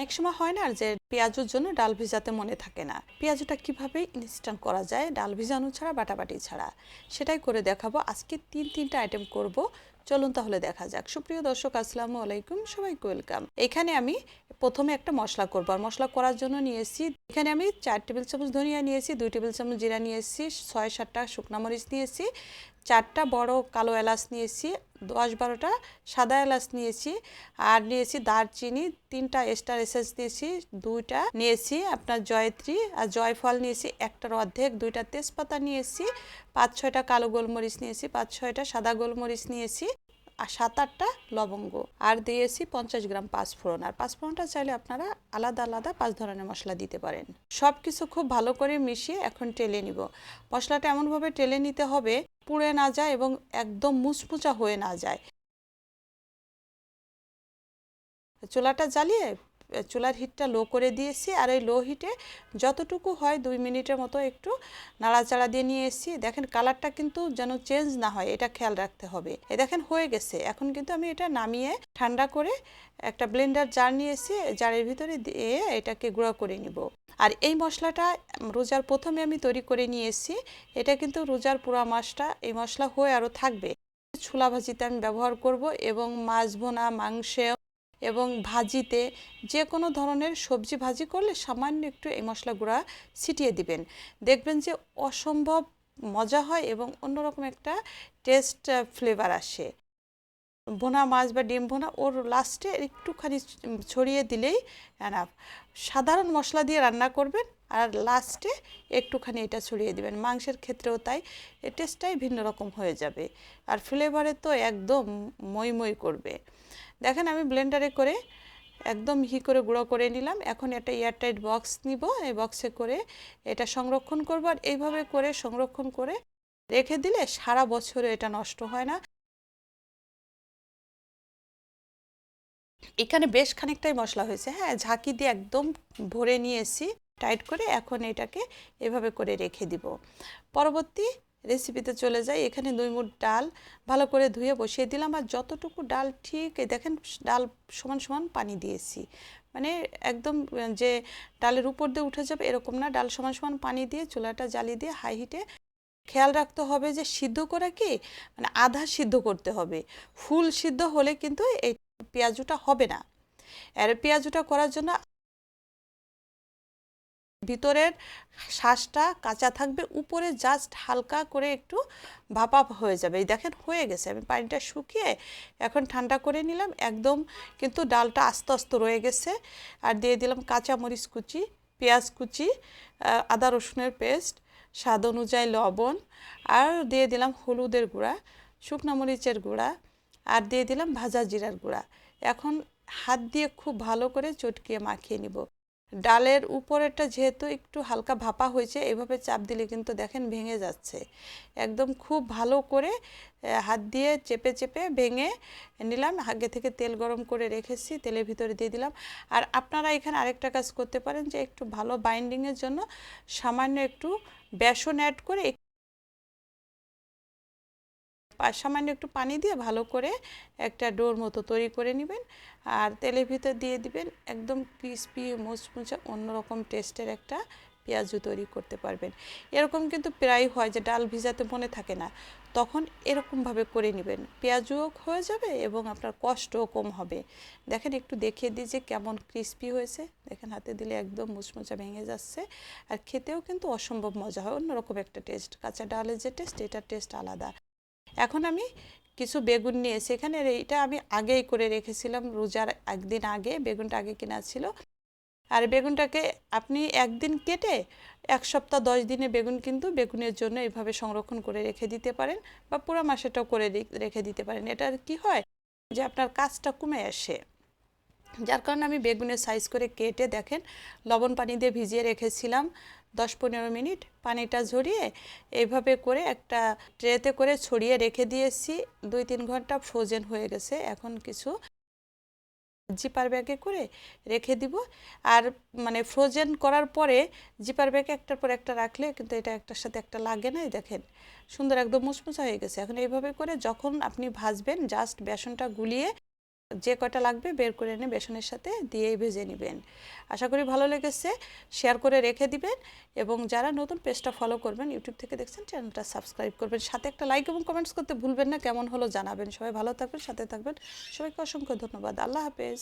অনেক সময় হয় না যে পেঁয়াজুর জন্য ডাল ভিজাতে মনে থাকে না। পেঁয়াজটা কীভাবে ইনস্ট্যান্ট করা যায়? ডাল ভিজানো ছাড়া, বাটাবাটি ছাড়া? সেটাই করে দেখাবো। আজকে তিন, তিনটা আইটেম করব। চলুন তাহলে দেখা যাক। সুপ্রিয় দর্শক, আসসালামু আলাইকুম, সবাইকে ওয়েলকাম। এখানে আমি প্রথমে একটা মশলা করব, আর মশলা করার জন্য নিয়েছি এখানে আমি চার টেবিল চামচ ধনিয়া নিয়েছি দুই টেবিল চামচ জিরা নিয়েছি ছয় সাতটা শুকনা মরিচ নিয়েছি চারটা বড় কালো এলাচ নিয়েছি দশ বারোটা সাদা এলাচ নিয়েছি আর নিয়েছি দারচিনি, তিনটা স্টার এসেন্স নিয়েছি দুইটা নিয়েছি আপনার জয়ত্রী, আর জয়ফল নিয়েছি একটার অর্ধেক, দুইটা তেজপাতা নিয়েছি পাঁচ ছয়টা কালো গোলমরিচ নিয়েছি পাঁচ ছয়টা সাদা গোলমরিচ নিয়েছি, আর সাত আটটা লবঙ্গ। আর দিয়েছি পঞ্চাশ গ্রাম পাঁচফোড়ন। আর পাঁচফোড়নটা চাইলে আপনারা আলাদা আলাদা পাঁচ ধরনের মশলা দিতে পারেন। সব কিছু খুব ভালো করে মিশিয়ে এখন টেলে নিব। মশলাটা এমনভাবে টেলে নিতে হবে, পুড়ে না যায় এবং একদম মুচমুচা হয়ে না যায়। চুলাটা জ্বালিয়ে চুলার হিটটা লো করে দিয়েছি আর এই লো হিটে যতটুকু হয় দুই মিনিটের মতো একটু নাড়াচাড়া দিয়ে নিয়ে এসেছি। দেখেন কালারটা কিন্তু যেন চেঞ্জ না হয়, এটা খেয়াল রাখতে হবে। এ দেখেন হয়ে গেছে। এখন কিন্তু আমি এটা নামিয়ে ঠান্ডা করে একটা ব্লেন্ডার জার নিয়ে এসে জারের ভিতরে দিয়ে এটাকে গুঁড়ো করে নিব। আর এই মশলাটা রোজার প্রথমে আমি তৈরি করে নিয়ে এসেছি। এটা কিন্তু রোজার পুরা মাছটা এই মশলা হয়ে আরও থাকবে। ছোলা ভাজিতে আমি ব্যবহার করব এবং মাছ ভোনা মাংসে এবং ভাজিতে যে কোনো ধরনের সবজি ভাজি করলে সামান্য একটু এই মশলা গুঁড়া ছিটিয়ে দিবেন। দেখবেন যে অসম্ভব মজা হয় এবং অন্যরকম একটা টেস্ট ফ্লেভার আসে। ভোনা মাছ বা ডিম ভোনা, ওর লাস্টে একটুখানি ছড়িয়ে দিলেই এনাফ সাধারণ মশলা দিয়ে রান্না করবেন আর লাস্টে একটুখানি এটা ছড়িয়ে দিবেন। মাংসের ক্ষেত্রেও তাই, এ টেস্টটাই ভিন্ন রকম হয়ে যাবে। আর ফ্লেভারে তো একদম মই মই করবে। দেখেন আমি ব্লেন্ডারে করে একদম হি করে গুঁড়ো করে নিলাম। এখন একটা এয়ারটাইট বক্স নিব, এই বক্সে করে এটা সংরক্ষণ করব আর এইভাবে করে সংরক্ষণ করে রেখে দিলে সারা বছরে এটা নষ্ট হয় না। এখানে বেশ খানিকটাই মশলা হয়েছে হ্যাঁ ঝাঁকি দিয়ে একদম ভরে নিয়ে এসি টাইট করে এখন এটাকে এভাবে করে রেখে দিব। পরবর্তী রেসিপিতে চলে যাই এখানে দুই মুঠ ডাল ভালো করে ধুয়ে বসিয়ে দিলাম। আর যতটুকু ডাল ঠিক দেখেন ডাল সমান সমান পানি দিয়েছি। মানে একদম যে ডালের উপর দিয়ে উঠে যাবে এরকম না। ডাল সমান সমান পানি দিয়ে চুলাটা জ্বালিয়ে দিয়ে হাই হিটে খেয়াল রাখতে হবে যে সিদ্ধ করা কি? মানে আধা সিদ্ধ করতে হবে। ফুল সিদ্ধ হলে কিন্তু এই পেঁয়াজুটা হবে না। আর পেঁয়াজুটা করার জন্য ভিতরের শ্বাসটা কাঁচা থাকবে, উপরে জাস্ট হালকা করে একটু ভাপা হয়ে যাবে। এই দেখেন হয়ে গেছে, আমি পানিটা শুকিয়ে এখন ঠান্ডা করে নিলাম। একদম কিন্তু ডালটা আস্তে আস্তে রয়ে গেছে। আর দিয়ে দিলাম কাঁচা মরিচ কুচি, পেঁয়াজ কুচি আদা রসুনের পেস্ট, স্বাদ অনুযায়ী লবণ, আর দিয়ে দিলাম হলুদের গুঁড়া, শুকনো মরিচের গুঁড়া, আর দিয়ে দিলাম ভাজা জিরার গুঁড়া। এখন হাত দিয়ে খুব ভালো করে চটকিয়ে মাখিয়ে নিব। ডালের উপরেরটা যেহেতু একটু হালকা ভাপা হয়েছে, এভাবে চাপ দিলে কিন্তু দেখেন ভেঙে যাচ্ছে। একদম খুব ভালো করে হাত দিয়ে চেপে চেপে ভেঙে নিলাম। আগে থেকে তেল গরম করে রেখেছি, তেলের ভিতরে দিয়ে দিলাম। আর আপনারা এখানে আরেকটা কাজ করতে পারেন যে একটু ভালো বাইন্ডিংয়ের জন্য সামান্য একটু বেসন অ্যাড করে সামান্য একটু পানি দিয়ে ভালো করে একটা ডোর মতো তৈরি করে নেবেন। আর তেলের ভিতর দিয়ে দিবেন একদম ক্রিসপি মুচমুচে, অন্যরকম টেস্টের একটা পেঁয়াজু তৈরি করতে পারবেন। এরকম কিন্তু প্রায় হয় যে ডাল ভিজাতে মনে থাকে না। তখন এরকমভাবে করে নেবেন। পেঁয়াজুও হয়ে যাবে এবং আপনার কষ্টও কম হবে। দেখেন, একটু দেখিয়ে দিই যে কেমন ক্রিস্পি হয়েছে। দেখেন, হাতে দিলে একদম মুচমুচা ভেঙে যাচ্ছে। আর খেতেও কিন্তু অসম্ভব মজা হয়। অন্যরকম একটা টেস্ট কাঁচা ডালের যে টেস্ট এটার টেস্ট আলাদা। এখন আমি কিছু বেগুন নিয়ে সেখানে এটা আমি আগেই করে রেখেছিলাম, রোজার একদিন আগে, বেগুনটা আগে কেনা ছিল। আর বেগুনটাকে আপনি একদিন কেটে এক সপ্তাহ দশ দিনে বেগুন কিন্তু বেগুনের জন্য এভাবে সংরক্ষণ করে রেখে দিতে পারেন বা পুরো মাসেটাও করে রেখে দিতে পারেন। এটার কি হয় যে আপনার কাজটা কমে আসে। যার কারণে আমি বেগুনের সাইজ করে কেটে দেখেন, লবণ পানি দিয়ে ভিজিয়ে রেখেছিলাম। দশ পনেরো মিনিট পানিটা ঝরিয়ে এইভাবে করে একটা ট্রেতে করে ছড়িয়ে রেখে দিয়েছি। দুই তিন ঘণ্টা ফ্রোজেন হয়ে গেছে। এখন কিছু জিপার ব্যাগে করে রেখে দিব। আর মানে ফ্রোজেন করার পরে জিপার ব্যাগে একটার পর একটা রাখলে কিন্তু এটা একটার সাথে একটা লাগে না দেখেন। সুন্দর একদম মুচমুচা হয়ে গেছে। এখন এইভাবে করে যখন আপনি ভাজবেন জাস্ট বেসনটা গুলিয়ে যে কয়টা লাগবে বের করে এনে বেসনের সাথে দিয়েই ভেজে নেবেন। আশা করি ভালো লেগেছে। শেয়ার করে রেখে দিবেন এবং যারা নতুন পেজটা ফলো করবেন ইউটিউব থেকে দেখছেন, চ্যানেলটা সাবস্ক্রাইব করবেন। সাথে একটা লাইক এবং কমেন্টস করতে ভুলবেন না, কেমন হলো জানাবেন। সবাই ভালো থাকবেন, সাথে থাকবেন। সবাইকে অসংখ্য ধন্যবাদ। আল্লাহ হাফেজ।